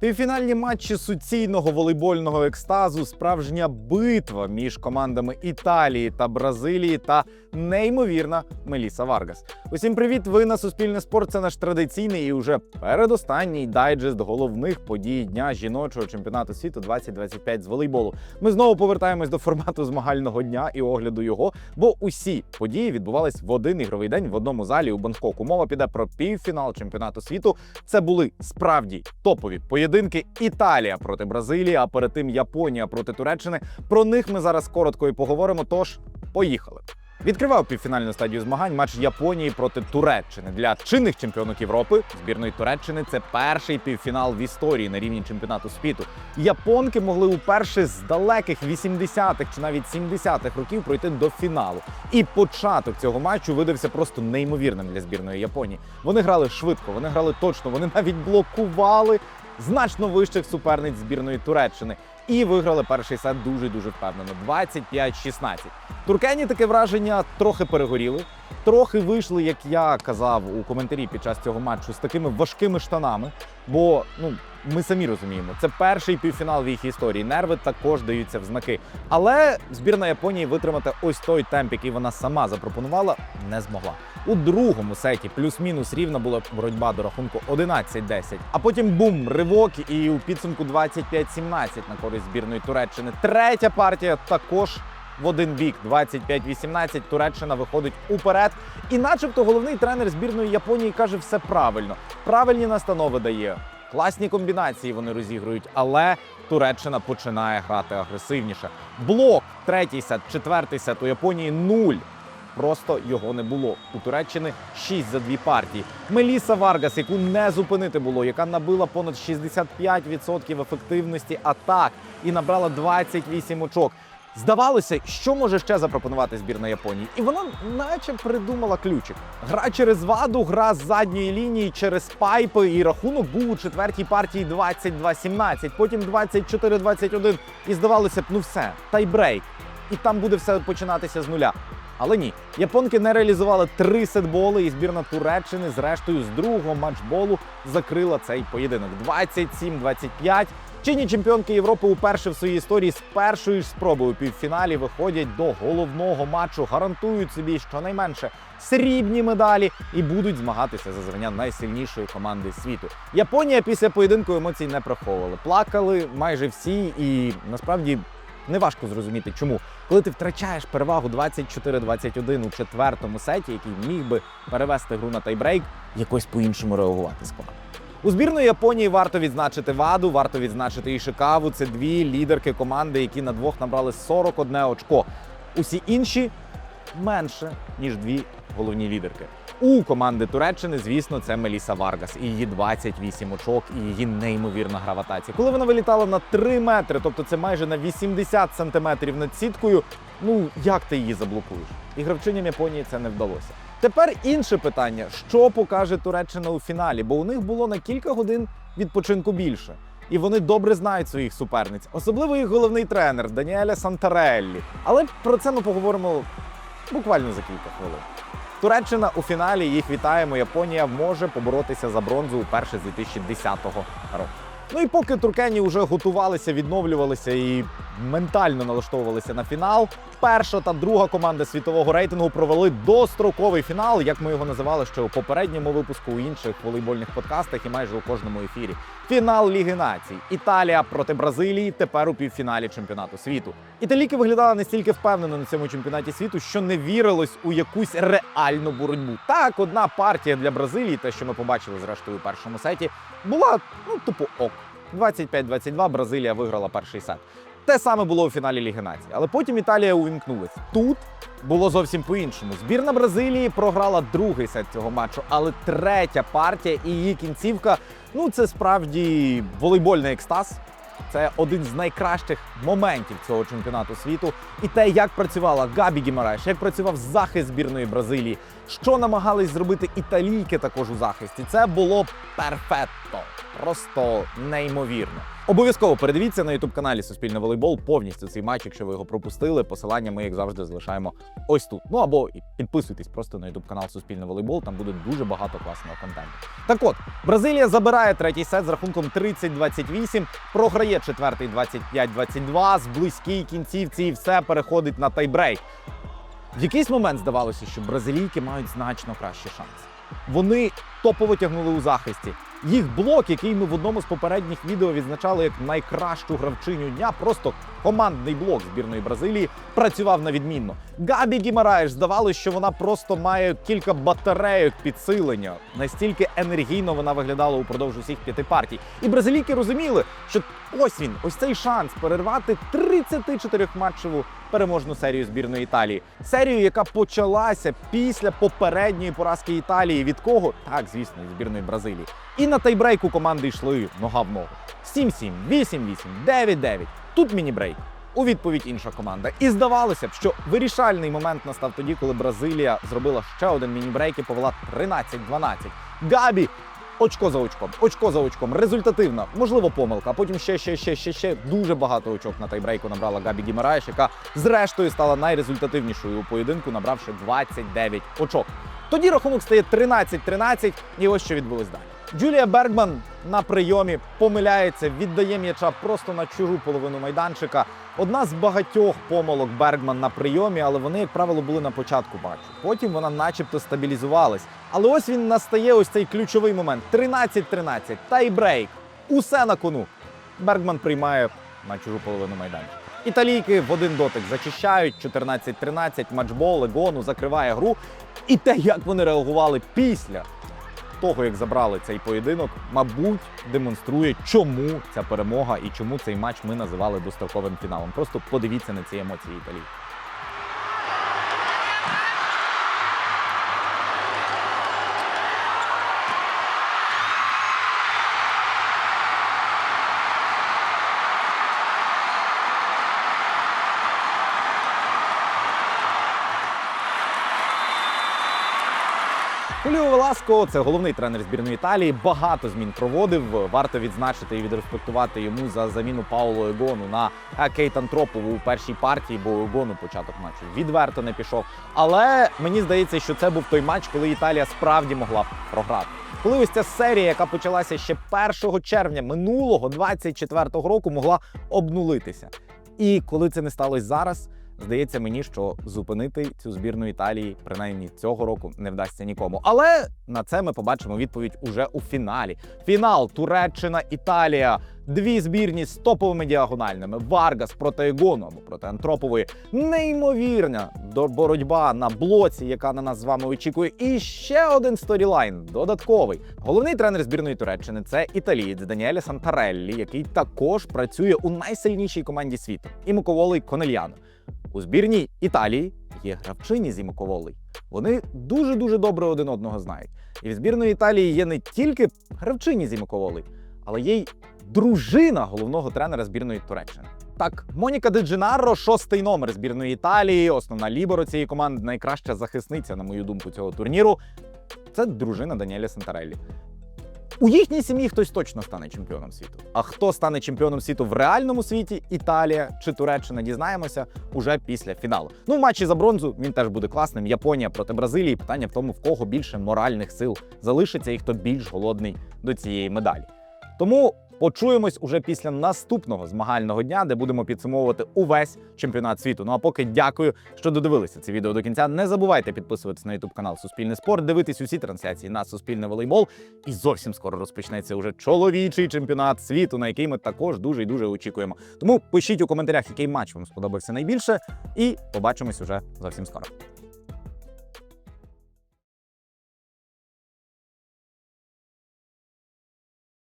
Півфінальні матчі суцільного волейбольного екстазу, справжня битва між командами Італії та Бразилії та неймовірна Меліса Варгас. Усім привіт! Ви на Суспільне спорт. Це наш традиційний і уже передостанній дайджест головних подій дня жіночого чемпіонату світу 2025 з волейболу. Ми знову повертаємось до формату змагального дня і огляду його, бо усі події відбувались в один ігровий день в одному залі у Бангкоку. Мова піде про півфінал чемпіонату світу. Це були справді топові поєдинки Італія проти Бразилії, а перед тим Японія проти Туреччини. Про них ми зараз коротко і поговоримо. Тож поїхали. Відкривав півфінальну стадію змагань матч Японії проти Туреччини для чинних чемпіонок Європи збірної Туреччини. Це перший півфінал в історії на рівні чемпіонату світу. Японки могли уперше з далеких 80-х чи навіть 70-х років пройти до фіналу. І початок цього матчу видався просто неймовірним для збірної Японії. Вони грали швидко, вони грали точно, вони навіть блокували значно вищих суперниць збірної Туреччини. І виграли перший сет дуже дуже впевнено. 25-16. Туркені таке враження трохи перегоріли, трохи вийшли, як я казав у коментарі під час цього матчу, з такими важкими штанами. Бо ну ми самі розуміємо, це перший півфінал в їх історії. Нерви також даються в знаки. Але збірна Японії витримати ось той темп, який вона сама запропонувала, не змогла. У другому сеті плюс-мінус рівна була боротьба до рахунку 11-10. А потім бум, ривок, і у підсумку 25-17 на користь збірної Туреччини. Третя партія також в один бік 25-18. Туреччина виходить уперед. І, начебто, головний тренер збірної Японії каже все правильно. Правильні настанови дає. Класні комбінації вони розігрують, але Туреччина починає грати агресивніше. Блок, третій сет, четвертий сет у Японії нуль. Просто його не було. У Туреччини 6 за дві партії. Меліса Варгас, яку не зупинити було, яка набила понад 65% ефективності атак і набрала 28 очок. Здавалося, що може ще запропонувати збірна Японії, і вона наче придумала ключик. Гра через ваду, гра з задньої лінії через пайпи, і рахунок був у четвертій партії 22-17, потім 24-21. І здавалося б, ну все, тайбрейк. І там буде все починатися з нуля. Але ні, японки не реалізували три сетболи, і збірна Туреччини, зрештою, з другого матчболу закрила цей поєдинок 27-25. Чинні чемпіонки Європи уперше в своїй історії з першої ж спроби у півфіналі виходять до головного матчу, гарантують собі щонайменше срібні медалі і будуть змагатися за звання найсильнішої команди світу. Японія після поєдинку емоцій не приховували. Плакали майже всі, і насправді неважко зрозуміти, чому. Коли ти втрачаєш перевагу 24-21 у четвертому сеті, який міг би перевести гру на тайбрейк, якось по-іншому реагувати складно. У збірної Японії варто відзначити ваду, варто відзначити Ішикаву. Це дві лідерки команди, які на двох набрали 41 очко. Усі інші менше ніж дві головні лідерки. У команди Туреччини, звісно, це Меліса Варгас і її 28 очок, і її неймовірна гра в атаці. Коли вона вилітала на 3 метри, тобто це майже на 80 сантиметрів над сіткою. Ну як ти її заблокуєш? І гравчиням Японії це не вдалося. Тепер інше питання: що покаже Туреччина у фіналі? Бо у них було на кілька годин відпочинку більше. І вони добре знають своїх суперниць, особливо їх головний тренер Даніеля Сантареллі. Але про це ми поговоримо буквально за кілька хвилин. Туреччина у фіналі їх вітаємо. Японія може поборотися за бронзу уперше з 2010 року. Ну і поки туркені вже готувалися, відновлювалися і ментально налаштовувалися на фінал. Перша та друга команда світового рейтингу провели достроковий фінал, як ми його називали ще у попередньому випуску у інших волейбольних подкастах і майже у кожному ефірі. Фінал Ліги націй. Італія проти Бразилії тепер у півфіналі чемпіонату світу. Італійки виглядали настільки впевнено на цьому чемпіонаті світу, що не вірилось у якусь реальну боротьбу. Так, одна партія для Бразилії, те, що ми побачили зрештою у першому сеті, була ну тупо ок. 25-22 Бразилія виграла перший сет. Те саме було у фіналі Ліги націй, але потім Італія увімкнулась. Тут було зовсім по-іншому. Збірна Бразилії програла другий сет цього матчу, але третя партія і її кінцівка ну це справді волейбольний екстаз. Це один з найкращих моментів цього чемпіонату світу. І те, як працювала Габі Гімареш, як працював захист збірної Бразилії, Що намагались зробити італійки також у захисті? Це було перфетто, просто неймовірно. Обов'язково передивіться на youtube каналі Суспільне волейбол повністю цей матч, якщо ви його пропустили. Посилання ми, як завжди, залишаємо ось тут. Ну або підписуйтесь просто на youtube канал Суспільне волейбол. Там буде дуже багато класного контенту. Так от, Бразилія забирає третій сет з рахунком 30-28, програє четвертий 25-22, з близькій кінцівці і все переходить на тайбрейк. В якийсь момент здавалося, що бразилійки мають значно кращий шанс. Вони топово тягнули у захисті. Їх блок, який ми в одному з попередніх відео відзначали як найкращу гравчиню дня, просто командний блок збірної Бразилії, працював на відмінно. Габі Гімараєш здавалося, що вона просто має кілька батарейок підсилення. Настільки енергійно вона виглядала упродовж усіх п'яти партій. І бразилійки розуміли, що ось він, ось цей шанс перервати 34 матчеву переможну серію збірної Італії. Серію, яка почалася після попередньої поразки Італії. Від кого? Так, звісно, збірної Бразилії. І на тайбрейку команди йшли нога в ногу. 7-7, 8-8, 9-9. Тут міні-брейк. У відповідь інша команда. І здавалося б, що вирішальний момент настав тоді, коли Бразилія зробила ще один міні-брейк і повела 13-12. Габі очко за очком, очко за очком, результативна, можливо, помилка. Потім ще, ще, ще, ще, ще дуже багато очок на тайбрейку набрала Габі Гімараєш, яка зрештою стала найрезультативнішою у поєдинку, набравши 29 очок. Тоді рахунок стає 13-13, і ось що відбулось далі. Джулія Бергман на прийомі помиляється, віддає м'яча просто на чужу половину майданчика. Одна з багатьох помилок Бергман на прийомі, але вони, як правило, були на початку матчу. Потім вона, начебто, стабілізувалась. Але ось він настає ось цей ключовий момент: 13-13, тайбрейк. Усе на кону. Бергман приймає на чужу половину майданчика. Італійки в один дотик зачищають 14-13, матчбол, Егону закриває гру. І те, як вони реагували після того, як забрали цей поєдинок, мабуть, демонструє, чому ця перемога і чому цей матч ми називали достроковим фіналом. Просто подивіться на ці емоції Італії. Хуліо це головний тренер збірної Італії. Багато змін проводив. Варто відзначити і відреспектувати йому за заміну Пауло Егону на е, Кейтан у першій партії, бо Егону початок матчу відверто не пішов. Але мені здається, що це був той матч, коли Італія справді могла програти. Коли ось ця серія, яка почалася ще 1 червня минулого 24-го року, могла обнулитися. І коли це не сталося зараз, Здається мені, що зупинити цю збірну Італії, принаймні цього року, не вдасться нікому. Але на це ми побачимо відповідь уже у фіналі. Фінал Туреччина, Італія. Дві збірні з топовими діагональними. Варгас проти Егону або проти Антропової. Неймовірна боротьба на блоці, яка на нас з вами очікує. І ще один сторілайн додатковий. Головний тренер збірної Туреччини це італієць Даніеле Сантареллі, який також працює у найсильнішій команді світу. І Муковолий Конельяно. У збірній Італії є гравчині зі Муковолий. Вони дуже дуже добре один одного знають. І в збірної Італії є не тільки гравчині зі Муковолий, але є й дружина головного тренера збірної Туреччини. Так, Моніка Де Дженаро, шостий номер збірної Італії, основна ліберо цієї команди, найкраща захисниця, на мою думку, цього турніру. Це дружина Даніеля Сантареллі. У їхній сім'ї хтось точно стане чемпіоном світу. А хто стане чемпіоном світу в реальному світі, Італія чи Туреччина, дізнаємося уже після фіналу. Ну, в матчі за бронзу він теж буде класним. Японія проти Бразилії. Питання в тому, в кого більше моральних сил залишиться і хто більш голодний до цієї медалі. Тому почуємось уже після наступного змагального дня, де будемо підсумовувати увесь чемпіонат світу. Ну а поки дякую, що додивилися це відео до кінця. Не забувайте підписуватись на YouTube канал Суспільне спорт, дивитись усі трансляції на Суспільне волейбол. І зовсім скоро розпочнеться уже чоловічий чемпіонат світу, на який ми також дуже і дуже очікуємо. Тому пишіть у коментарях, який матч вам сподобався найбільше, і побачимось уже зовсім скоро.